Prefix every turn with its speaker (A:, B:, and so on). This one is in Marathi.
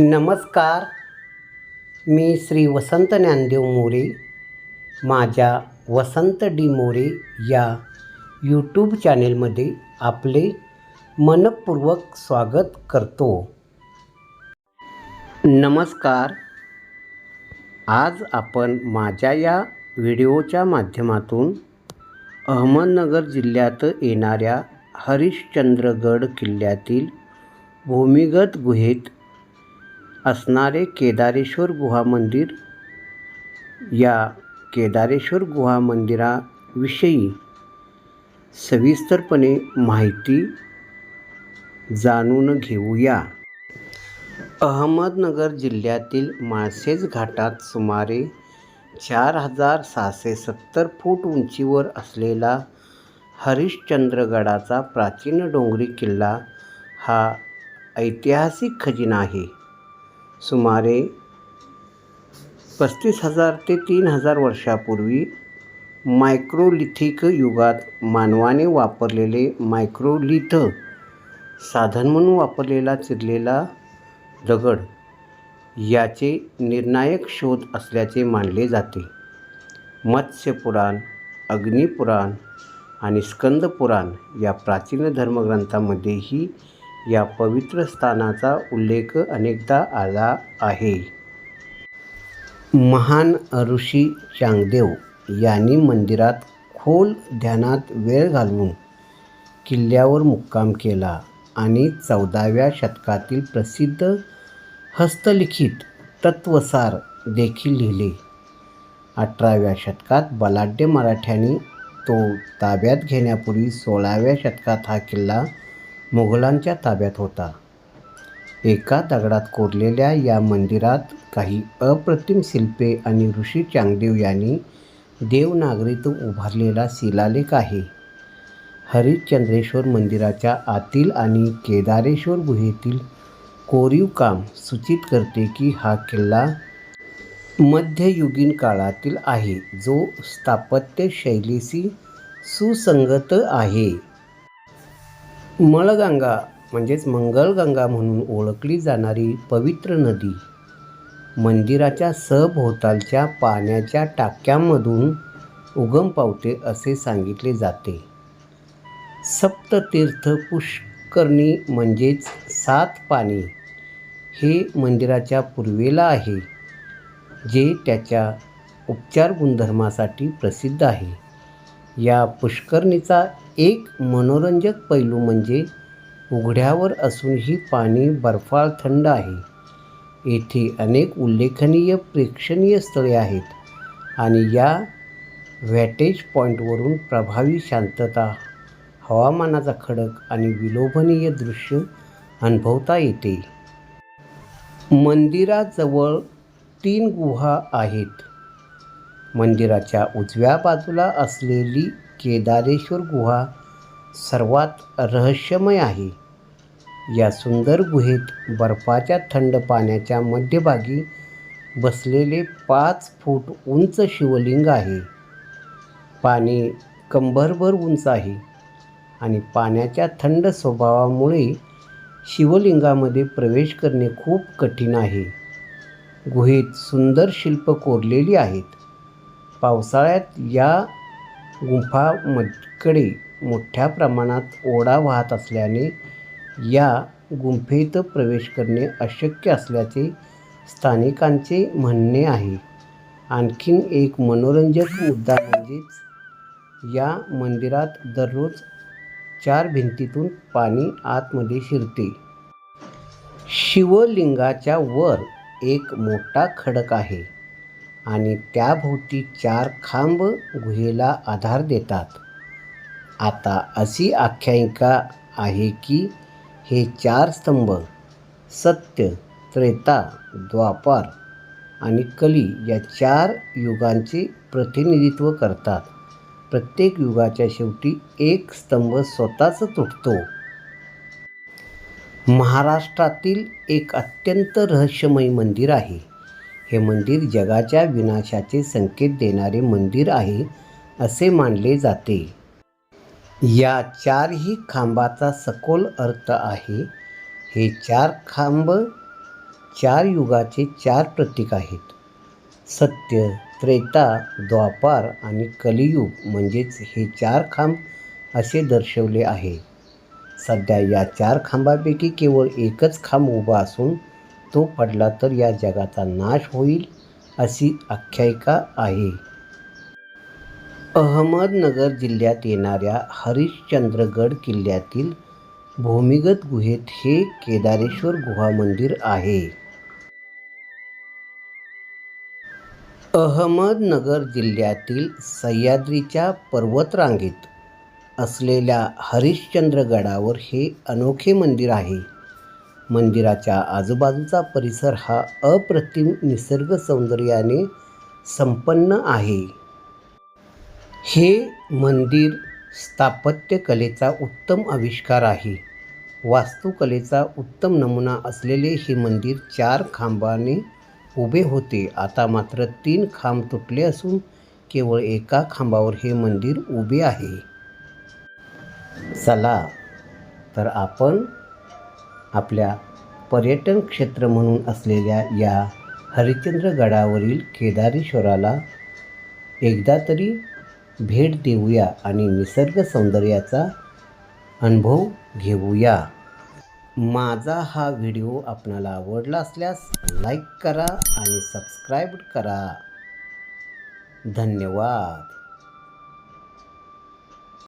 A: नमस्कार. मी श्री वसंत ज्ञानदेव मोरे माझ्या वसंत डी मोरे या यूट्यूब चॅनेलमध्ये आपले मनपूर्वक स्वागत करतो. नमस्कार. आज आपण माझ्या या व्हिडिओच्या माध्यमातून अहमदनगर जिल्ह्यात येणाऱ्या हरिश्चंद्रगड किल्ल्यातील भूमिगत गुहेत असणारे केदारेश्वर गुहा मंदिर या केदारेश्वर गुहा मंदिराविषयी सविस्तरपणे माहिती जाणून घेऊया. अहमदनगर जिल्ह्यातील माळसेज घाटात सुमारे चार हजार सहाशे सत्तर फूट उंचीवर असलेला हरिश्चंद्रगडाचा प्राचीन डोंगरी किल्ला हा ऐतिहासिक खजिना आहे. सुमारे पस्तीस हजार ते तीन हजार वर्षापूर्वी मायक्रोलिथिक युगात मानवाने वापरलेले मायक्रोलिथ साधन म्हणून वापरलेला चिरलेला दगड याचे निर्णायक शोध असल्याचे मानले जाते. मत्स्यपुराण अग्निपुराण आणि स्कंदपुराण या प्राचीन धर्मग्रंथामध्येही या पवित्र स्थानाचा उल्लेख अनेकदा आला आहे. महान ऋषी चांगदेव यांनी मंदिरात खोल ध्यानात वेळ घालवून किल्ल्यावर मुक्काम केला आणि चौदाव्या शतकातील प्रसिद्ध हस्तलिखित तत्वसार देखील लिहिले. अठराव्या शतकात बलाढ्य मराठ्यांनी तो ताब्यात घेण्यापूर्वी सोळाव्या शतकात हा किल्ला मुघलांच्या ताब्यात होता. एका दगडात कोरलेल्या या मंदिरात काही अप्रतिम शिल्पे आणि ऋषी चांगदेव यांनी देवनागरीतून उभारलेला शिलालेख आहे. हरिश्चंद्रेश्वर मंदिराच्या आतील आणि केदारेश्वर गुहेतील कोरीव काम सूचित करते की हा किल्ला मध्ययुगीन काळातील आहे जो स्थापत्य शैलीशी सुसंगत आहे. मळगंगा म्हणजेच मंगलगंगा म्हणून ओळखली जाणारी पवित्र नदी मंदिराच्या सभोवतालच्या पाण्याच्या टाक्यांमधून उगम पावते असे सांगितले जाते. सप्ततीर्थ पुष्करणी म्हणजेच सात पाणी हे मंदिराच्या पूर्वेला आहे जे त्याच्या उपचार गुणधर्मासाठी प्रसिद्ध आहे. या पुष्करणीचा एक मनोरंजक पैलू म्हणजे उघड्यावर असूनही पाणी बर्फाळ थंड आहे. येथे अनेक उल्लेखनीय प्रेक्षणीय स्थळे आहेत आणि या व्हॅटेज पॉईंटवरून प्रभावी शांतता हवामानाचा खडक आणि विलोभनीय दृश्य अनुभवता येते. मंदिराजवळ तीन गुहा आहेत. मंदिराच्या उजव्या बाजूला असलेली केदारेश्वर गुहा सर्वात रहस्यमय आहे. या सुंदर गुहेत बर्फाच्या थंड पाण्याच्या मध्यभागी बसलेले पाच फूट उंच शिवलिंग आहे. पाणी कंबरभर उंच आहे आणि पाण्याच्या थंड स्वभावामुळे शिवलिंगामध्ये प्रवेश करणे खूप कठीण आहे. गुहेत सुंदर शिल्प कोरलेली आहेत. पावसाळ्यात या गुंफांकडे मोठ्या प्रमाणात ओढा वाहत असल्याने या गुंफेत प्रवेश करणे अशक्य असल्याचे स्थानिकांचे म्हणणे आहे. आणखीन एक मनोरंजक मुद्दा म्हणजेच या मंदिरात दररोज चार भिंतीतून पाणी आतमध्ये शिरते. शिवलिंगाच्या वर एक मोठा खडक आहे. आणि त्याभोवती चार खांब गुहेला आधार देतात. आता अशी आख्यायिका आहे की हे चार स्तंभ सत्य त्रेता द्वापार आणि कली या चार युगांचे प्रतिनिधित्व करतात. प्रत्येक युगाच्या शेवटी एक स्तंभ स्वतःच तुटतो. महाराष्ट्रातील एक अत्यंत रहस्यमय मंदिर आहे. हे मंदिर जगाच्या विनाशाचे संकेत देणारे मंदिर आहे असे मानले जाते. या चारही खांबाचा सखोल अर्थ आहे हे चार खांब चार युगाचे चार प्रतीक आहेत. सत्य त्रेता द्वापार आणि कलियुग म्हणजेच हे चार खांब असे दर्शवले आहे. सध्या या चार खांबापैकी केवळ एकच खांब उभा असून तो पडला तर या जगाचा नाश होईल अशी आख्यायिका आहे. अहमदनगर जिल्ह्यात येणाऱ्या हरिश्चंद्रगड किल्ल्यातील भूमिगत गुहेत हे केदारेश्वर गुहा मंदिर आहे. अहमदनगर जिल्ह्यातील सह्याद्रीच्या पर्वतरांगेत असलेल्या हरिश्चंद्रगडावर हे अनोखे मंदिर आहे. मंदिराच्या आजूबाजूचा परिसर हा अप्रतिम निसर्ग सौंदर्याने संपन्न आहे. हे मंदिर स्थापत्यकलेचा उत्तम आविष्कार आहे. वास्तुकलेचा उत्तम नमुना असलेले हे मंदिर चार खांबाने उभे होते. आता मात्र तीन खांब तुटले असून केवळ एका खांबावर हे मंदिर उभे आहे. चला तर आपण आपल्या पर्यटन क्षेत्र म्हणून असलेल्या या हरिश्चंद्रगडावरील केदारेश्वराला एकदा तरी भेट देऊया आणि निसर्ग सौंदर्याचा अनुभव घेऊया. माझा हा व्हिडिओ आपणाला आवडला असल्यास लाईक करा आणि सबस्क्राईब करा. धन्यवाद.